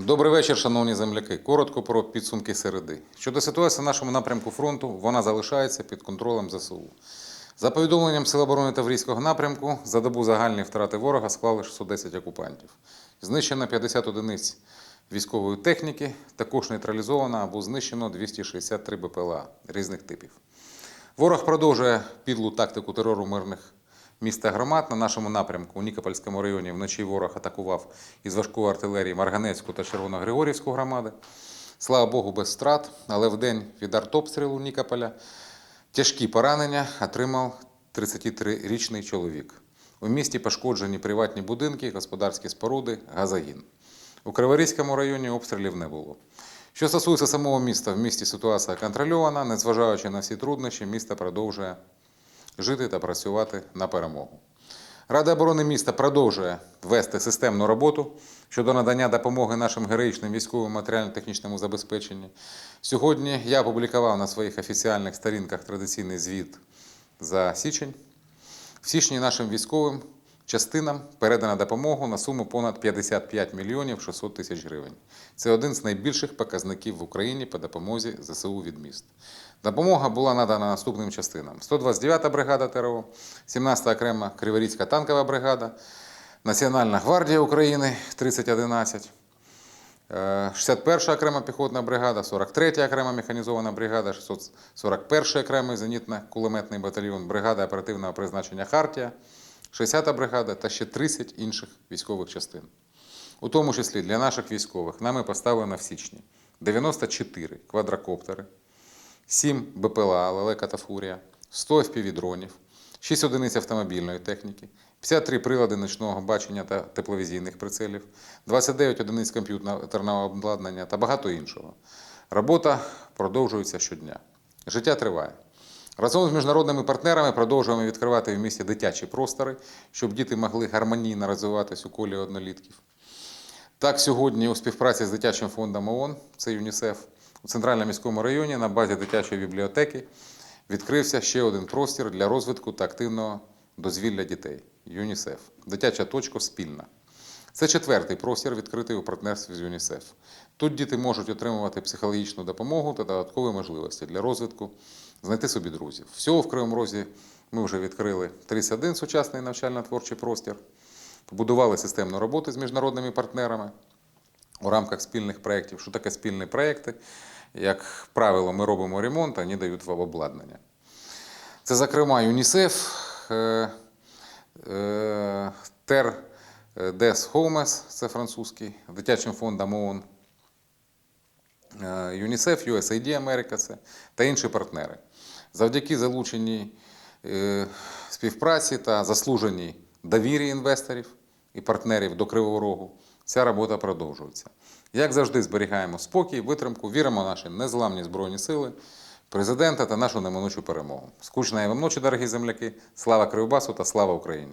Добрий вечір, шановні земляки. Коротко про підсумки середи. Щодо ситуації на нашому напрямку фронту, вона залишається під контролем ЗСУ. За повідомленням Сил оборони Таврійського напрямку, за добу загальні втрати ворога склали 610 окупантів. Знищено 50 одиниць військової техніки, також нейтралізовано або знищено 263 БПЛА різних типів. Ворог продовжує підлу тактику терору мирних міст та громад. На нашому напрямку у Нікопольському районі вночі ворог атакував із важкої артилерії Марганецьку та Червоногригорівську громади. Слава Богу, без втрат, але вдень від артобстрілу Нікополя тяжкі поранення отримав 33-річний чоловік. У місті пошкоджені приватні будинки, господарські споруди, газогін. У Криворізькому районі обстрілів не було. Що стосується самого міста, в місті ситуація контрольована, незважаючи на всі труднощі, місто продовжує жити та працювати на перемогу. Рада оборони міста продовжує вести системну роботу щодо надання допомоги нашим героїчним військовим матеріально-технічному забезпеченню. Сьогодні я опублікував на своїх офіціальних сторінках традиційний звіт за січень. В січні нашим військовим частинам передана допомогу на суму понад 55 мільйонів 600 тисяч гривень. Це один з найбільших показників в Україні по допомозі ЗСУ від міст. Допомога була надана наступним частинам: 129-та бригада ТРО, 17-та окрема Криворізька танкова бригада, Національна гвардія України 3011, е, 61-ша окрема піхотна бригада, 43-я окрема механізована бригада, 641-й окремий зенітно-кулеметний батальйон, бригада оперативного призначення Хартія, 60-та бригада та ще 30 інших військових частин. У тому числі для наших військових нами поставлено в січні 94 квадрокоптери, 7 БПЛА «Лелека» та Фурія, 100 FPV-дронів, 6 одиниць автомобільної техніки, 53 прилади ночного бачення та тепловізійних прицелів, 29 одиниць комп'ютерного обладнання та багато іншого. Робота продовжується щодня. Життя триває. Разом з міжнародними партнерами продовжуємо відкривати в місті дитячі простори, щоб діти могли гармонійно розвиватись у колі однолітків. Так, сьогодні у співпраці з дитячим фондом ООН, це ЮНІСЕФ, у центральному міському районі на базі дитячої бібліотеки відкрився ще один простір для розвитку та активного дозвілля дітей ЮНІСЕФ. Дитяча точка спільна. Це четвертий простір, відкритий у партнерстві з ЮНІСЕФ. Тут діти можуть отримувати психологічну допомогу та додаткові можливості для розвитку, знайти собі друзів. Всього в Кривому Розі ми вже відкрили 31 сучасний навчально-творчий простір, побудували системну роботу з міжнародними партнерами у рамках спільних проєктів. Що таке спільні проєкти? Як правило, ми робимо ремонт, а вони дають вам обладнання. Це, зокрема, ЮНІСЕФ, Тер Дес Хоумес, це французький, дитячим фондом ООН, е, ЮНІСЕФ, USAID Америка це та інші партнери. Завдяки залученій е, співпраці та заслуженій довірі інвесторів і партнерів до Кривого Рогу ця робота продовжується. Як завжди, зберігаємо спокій, витримку, віримо в наші незламні збройні сили, президента та нашу неминучу перемогу. Скучної вам ночі, дорогі земляки! Слава Кривбасу та слава Україні!